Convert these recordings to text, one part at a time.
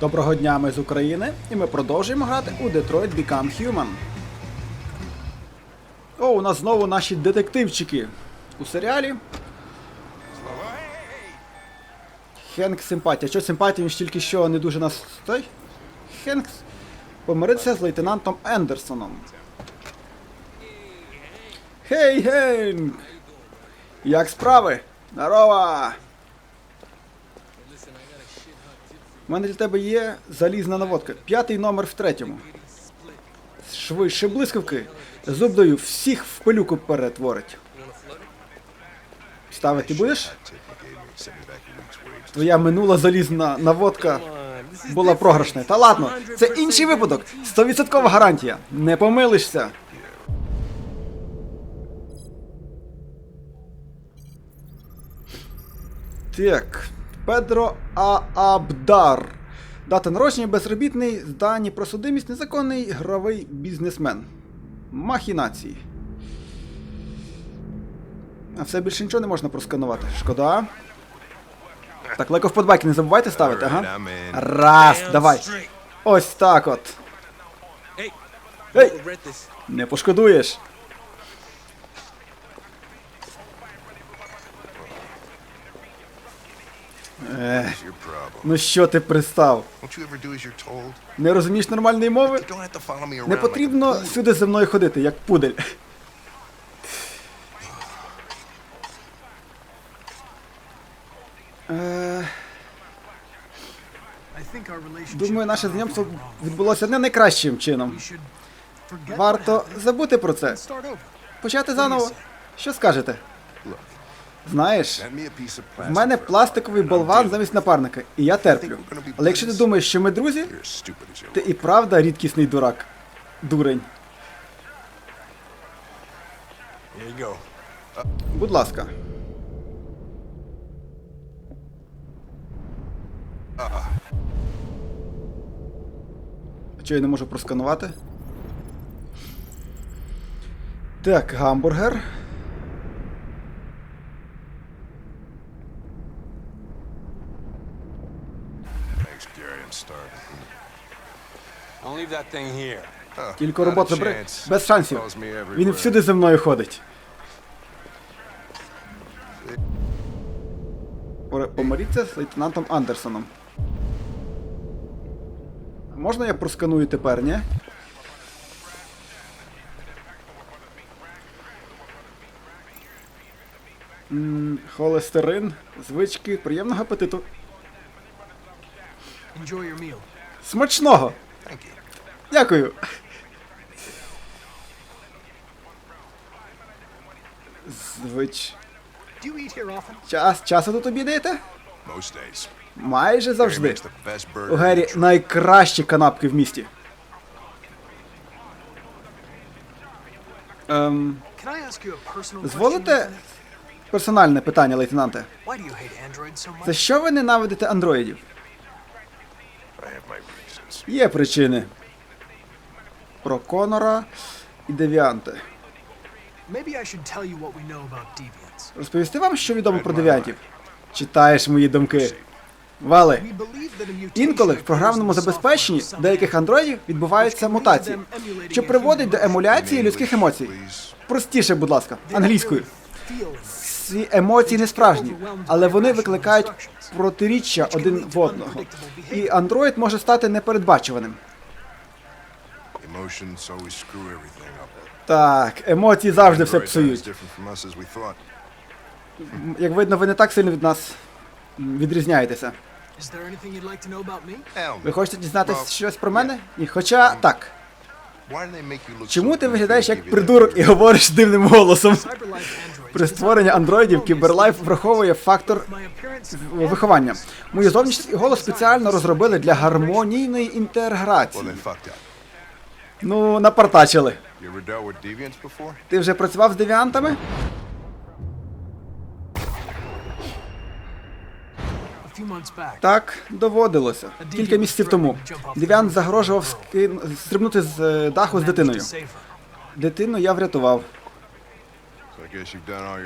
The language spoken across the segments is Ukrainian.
Доброго дня, ми з України, і ми продовжуємо грати у Detroit Become Human. О, у нас знову наші детективчики у серіалі. Хенк симпатія. Що симпатія, він ж тільки що не дуже нас. Той? Хенк помириться з лейтенантом Ендерсоном. Хей, Хенк! Як справи? Здорова! У мене для тебе є залізна наводка. П'ятий номер в третьому. Швидше блискавки. Зуб даю, всіх в пилюку перетворить. Ставити будеш? Твоя минула залізна наводка була програшна. Та ладно, це інший випадок. 100% гарантія. Не помилишся. Так. Педро Аабдар. Дата народження безробітний, здані про судимість, незаконний гровий бізнесмен. Махінації. А все більше нічого не можна просканувати. Шкода. Так, лайко вподобайки не забувайте ставити, ага. Раз, давай. Ось так от. Ей, не пошкодуєш. Ех, ну що ти пристав? Не розумієш нормальної мови? Не потрібно сюди зі мною ходити, як пудель. Е, Думаю, наше знайомство відбулося не найкращим чином. Варто забути про це. Почати заново. Що скажете? Знаєш, в мене пластиковий болван замість напарника, і я терплю. Але якщо ти думаєш, що ми друзі, ти і правда рідкісний дурак. Дурень. Будь ласка. Чого я не можу просканувати? Так, гамбургер. Thanks, Gary. I'm starving. Don't leave that thing here. Тільки робота бри... без шансів. Він всюди зі мною ходить. Помиріться з лейтенантом Андерсоном. Можна я просканую тепер, ні? М, Холестерин, звички, приємного апетиту. Смачного! Thank you. Дякую. Звич. Час часу тут обідаєте? Most days. Майже завжди. У Гері Detroit. найкращі канапки в місті. Ем, Can I ask you a personal question? Зволите Lieutenant? персональне питання, лейтенанте. За що ви ненавидите андроїдів? Є причини. Про Конора і Девіанти. Розповісти вам, що відомо про девіантів? Читаєш мої думки. Вали. Інколи в програмному забезпеченні деяких андроїдів відбуваються мутації, що приводить до емуляції людських емоцій. Простіше, будь ласка, англійською. Ці емоції не справжні, але вони викликають протиріччя один в одного. І андроїд може стати непередбачуваним. Так, емоції завжди все псують. Як видно, ви не так сильно від нас відрізняєтеся. Ви хочете дізнатися щось про мене? Ні, хоча так. Чому ти виглядаєш як придурок і говориш дивним голосом? При створенні андроїдів Кіберлайф враховує фактор виховання. Мою зовнішність і голос спеціально розробили для гармонійної інтеграції. Ну, напартачили. Ти вже працював з девіантами? Так, доводилося. Кілька місяців тому. Девіант загрожував скин... стрибнути з е, даху з дитиною. Дитину я врятував.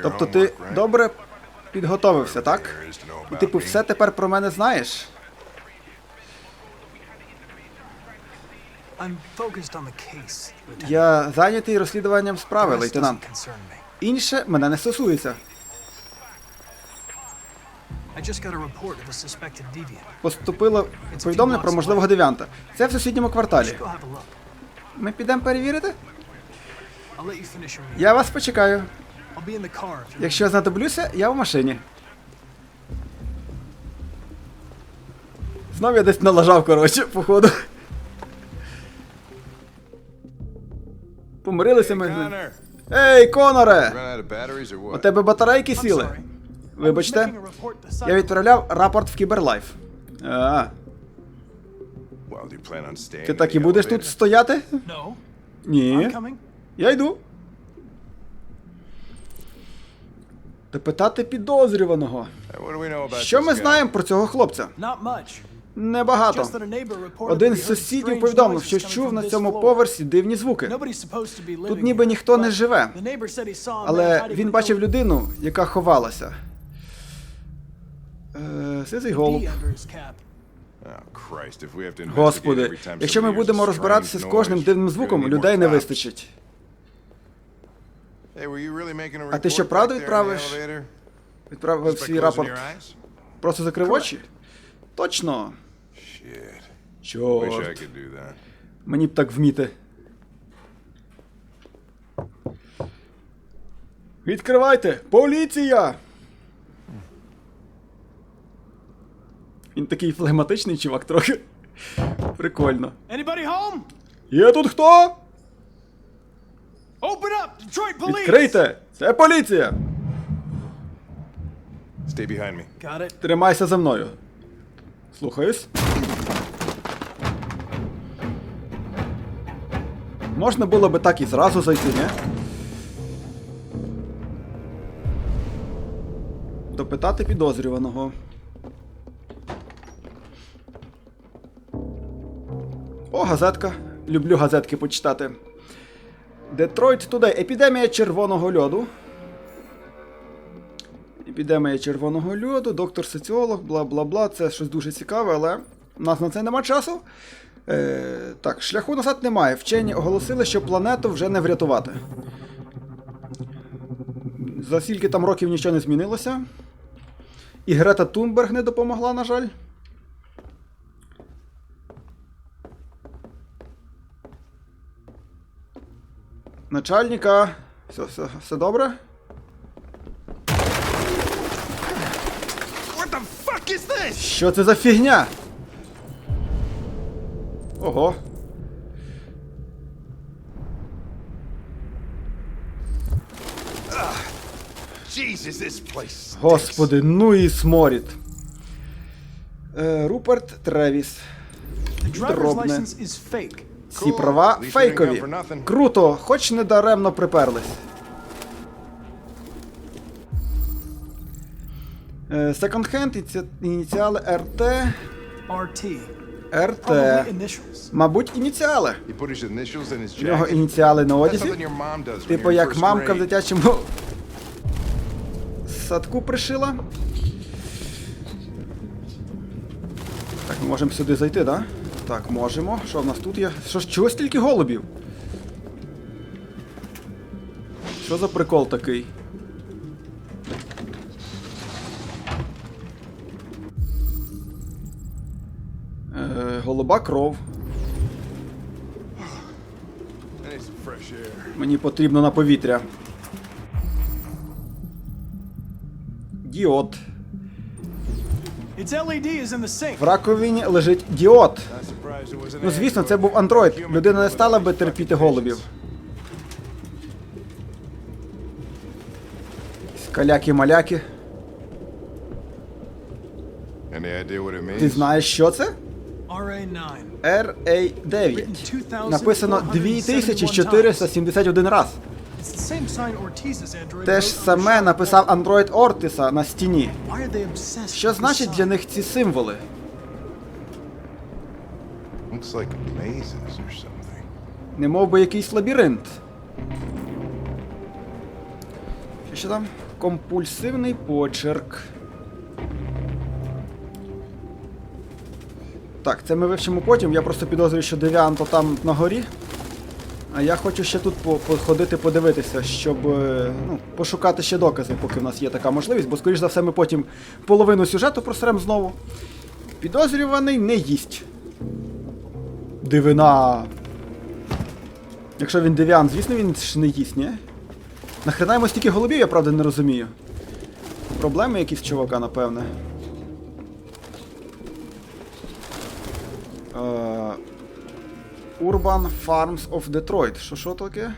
Тобто ти добре підготовився, так? І типу все тепер про мене знаєш. Я зайнятий розслідуванням справи, лейтенант. Інше мене не стосується. Поступило повідомлення про можливого девіанта. Це в сусідньому кварталі. Ми підемо перевірити? Я вас почекаю. Якщо знадоблюся, я в машині. Знов я десь налажав, коротше, походу. Помирилися ми Ей, Коноре! У тебе батарейки сіли. Вибачте, я відправляв рапорт в Кіберлайф. А, ти так і будеш тут стояти? Ні. Я йду. Підозрюваного. Uh, we know about Що ми знаємо про цього хлопця? Небагато. Один з сусідів повідомив, що чув на цьому поверсі дивні звуки. Тут ніби ніхто не живе. Але він бачив людину, яка ховалася. To investigate Господи, якщо ми будемо розбиратися з кожним дивним звуком, людей не вистачить. А ти що, the відправиш? Відправив свій рапорт. Просто закрив очі? Точно. Чорт. Мені б так вміти. Відкривайте! Поліція! Він такий флегматичний чувак трохи. Прикольно. Anybody home? Є тут хто? Open up, Detroit police! Відкрийте! Це поліція! Stay behind me. Got it. Тримайся за мною. Слухаюсь. Можна було би так і зразу зайти, не? Допитати підозрюваного. Газетка. Люблю газетки почитати. Детройт Тудей. Епідемія червоного льоду. Епідемія червоного льоду, доктор соціолог, бла бла бла. Це щось дуже цікаве, але у нас на це нема часу. Е, так, шляху назад немає. Вчені оголосили, що планету вже не врятувати. За скільки там років нічого не змінилося. І Грета Тунберг не допомогла, на жаль. Начальника. Все, все, все добре? What the fuck is this? Що це за фігня? Ого. Господи, ну і сморід. Е, Руперт Тревіс. Дробне. Ці права фейкові. Круто, хоч не даремно приперлись. Е, Секонд-хенд, ініціали РТ. RT. РТ. Мабуть, ініціали. У нього ініціали на одязі. Типу як мамка в дитячому садку пришила. Так, ми можемо сюди зайти, да? Так, можемо. Що в нас тут є? Що ж, чого стільки голубів? Що за прикол такий? Е, голуба кров. Мені потрібно на повітря. Діод. В раковині лежить діод. Ну, звісно, це був андроїд. Людина не стала би терпіти голубів. Каляки-маляки. Any idea what it means? Ти знаєш, що це? RA9. RA9. Написано 2471 раз. Те ж саме написав андроїд Ортиса на стіні. Що значить для них ці символи? Looks like mazes or something. Не мов би якийсь лабіринт. Що ще там? Компульсивний почерк. Так, це ми вивчимо потім. Я просто підозрюю, що девіанто там на горі. А я хочу ще тут по- походити, подивитися, щоб е, ну, пошукати ще докази, поки в нас є така можливість, бо, скоріш за все, ми потім половину сюжету просрем знову. Підозрюваний не їсть. Дивина. Якщо він девіан, звісно, він ж не їсть, ні? Нахрена йому стільки голубів, я правда не розумію. Проблеми якісь чувака, напевне. Е, Urban Farms of Detroit. Що що таке?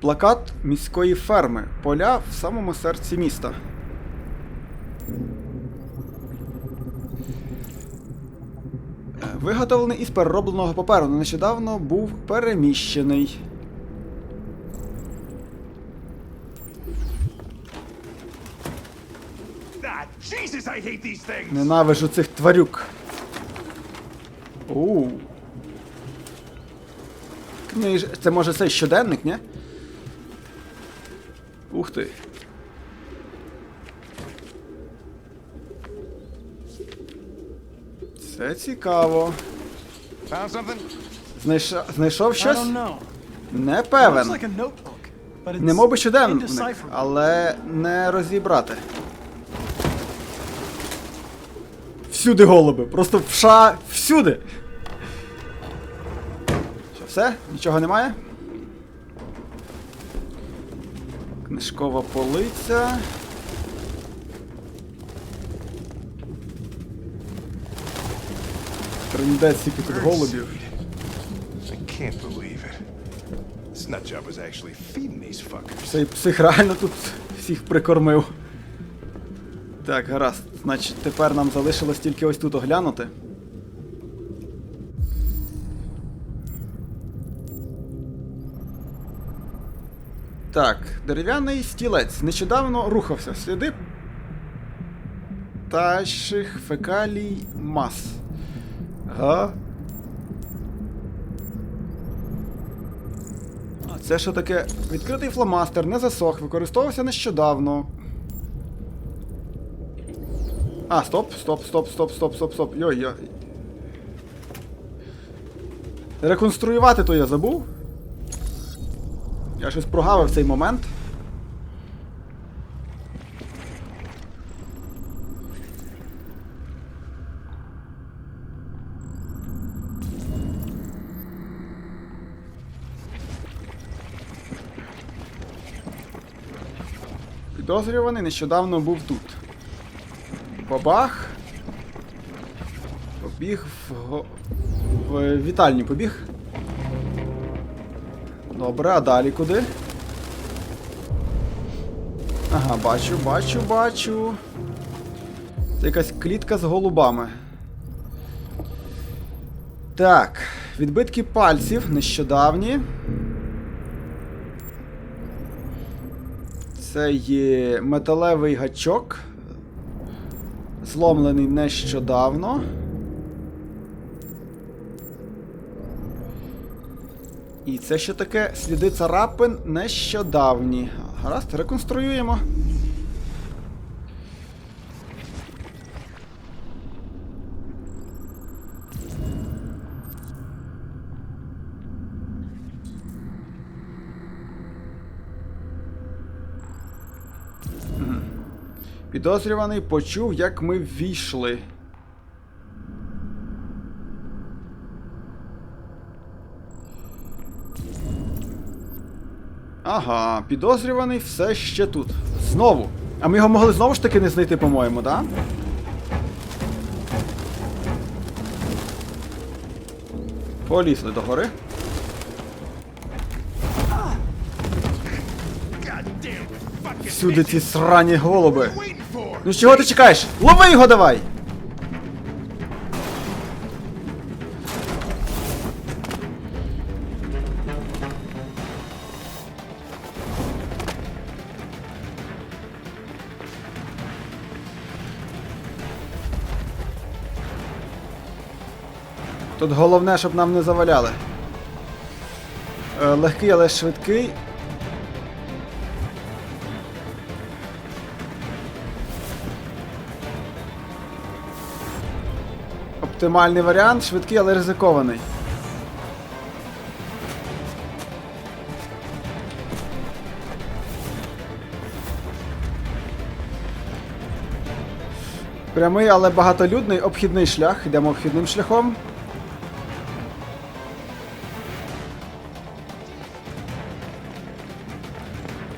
Плакат міської ферми. Поля в самому серці міста. Виготовлений із переробленого паперу. Нещодавно був переміщений. Ненавижу цих тварюк. Оу. Книж... Це може цей щоденник, ні? Ух ти. Це цікаво. Something? Знайшов, щось? Не певен. Не мов би щоденник, але не розібрати. Всюди голуби, просто вша всюди. Що, все? Нічого немає? Книжкова полиця. Трендець скільки тут голубів. Цей псих реально тут всіх прикормив. Так, гаразд. Значить, тепер нам залишилось тільки ось тут оглянути. Дерев'яний стілець. Нещодавно рухався. Сліди пташих фекалій мас. Га? А це що таке? Відкритий фломастер, не засох, використовувався нещодавно. А, стоп, стоп, стоп, стоп, стоп, стоп, стоп. Йой, йой. Реконструювати то я забув. Я щось прогавив цей момент. Підозрюваний нещодавно був тут. Бабах. Побіг в, в вітальню побіг. Добре, а далі куди? Ага, бачу, бачу, бачу. Це якась клітка з голубами. Так, відбитки пальців нещодавні. Це є металевий гачок. Зломлений нещодавно. І це ще таке сліди царапин нещодавні. Гаразд, реконструюємо. Підозрюваний почув, як ми ввійшли. Ага, підозрюваний все ще тут. Знову. А ми його могли знову ж таки не знайти, по-моєму, да? Полізли до гори. Всюди ці срані голуби. Ну чого ти чекаєш? Лови його давай! Тут головне, щоб нам не заваляли. Е, легкий, але швидкий. Оптимальний варіант, швидкий, але ризикований. Прямий, але багатолюдний обхідний шлях. Йдемо обхідним шляхом.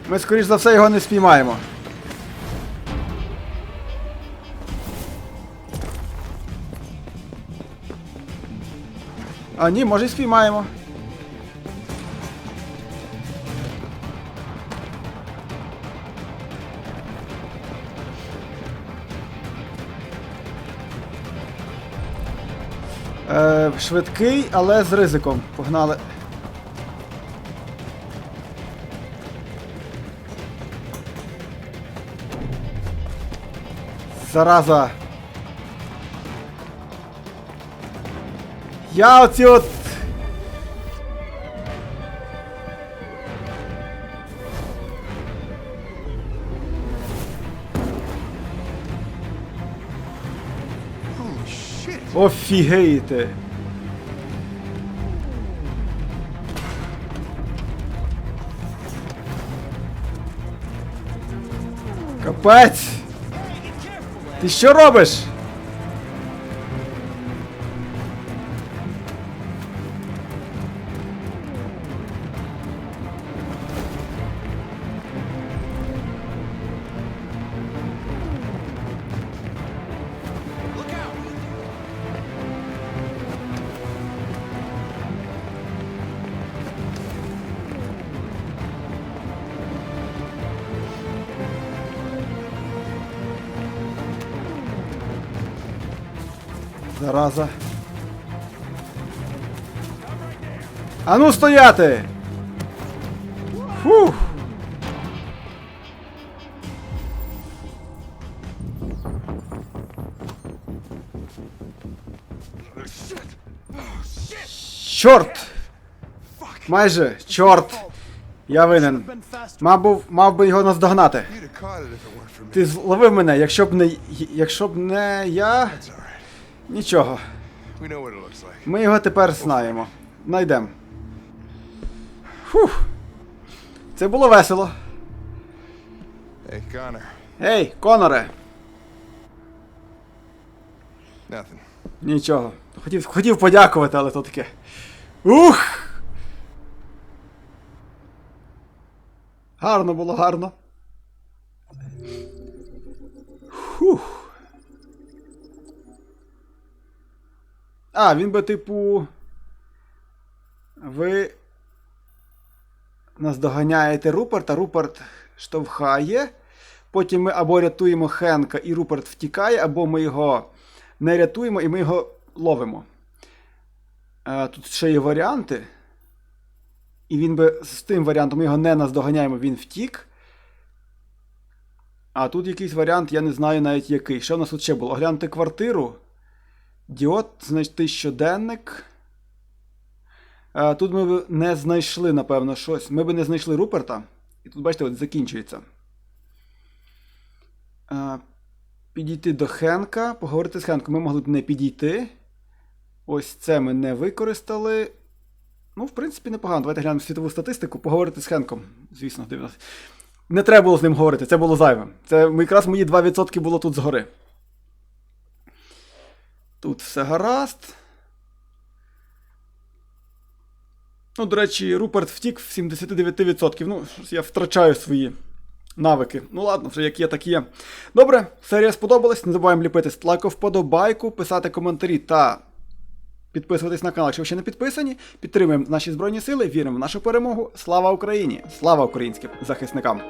Ми, скоріш за все, його не спіймаємо. А ні, може і спіймаємо. Е, швидкий, але з ризиком. Погнали. Зараза. Я оці от. Офігеєте. Капець! Ти що робиш? Зараза. Ану стояти! Фух! Чорт! Майже, чорт! Я винен. Мав, мав би його наздогнати. Ти зловив мене, якщо б не. якщо б не я. Нічого. Ми його тепер знаємо. Найдем. Фух. Це було весело. Ей, Коноре! Нічого. Хотів, хотів подякувати, але то таке. Ух! Гарно було, гарно. А, він би, типу. Ви. Наздоганяєте Руперта, Руперт штовхає. Потім ми або рятуємо Хенка і Руперт втікає, або ми його не рятуємо і ми його ловимо. Е, тут ще є варіанти. І він би з тим варіантом ми його не наздоганяємо, він втік. А тут якийсь варіант, я не знаю навіть який. Що в нас тут ще було? Оглянути квартиру. Діод, знайти щоденник. Е, тут ми б не знайшли, напевно, щось. Ми би не знайшли Руперта. І тут, бачите, от закінчується. Е, Підійти до Хенка, поговорити з Хенком. Ми могли б не підійти. Ось це ми не використали. Ну, в принципі, непогано. Давайте глянемо світову статистику. Поговорити з Хенком. Звісно, 90. Не треба було з ним говорити, це було зайве. Це якраз мої 2% було тут згори. Тут все гаразд. Ну, до речі, Руперт втік в 79%. Ну, я втрачаю свої навики. Ну ладно, вже як є, так є. Добре, серія сподобалась. Не забуваємо ліпити лайк вподобайку, писати коментарі та підписуватись на канал, якщо ви ще не підписані. Підтримуємо наші збройні сили, віримо в нашу перемогу. Слава Україні! Слава українським захисникам!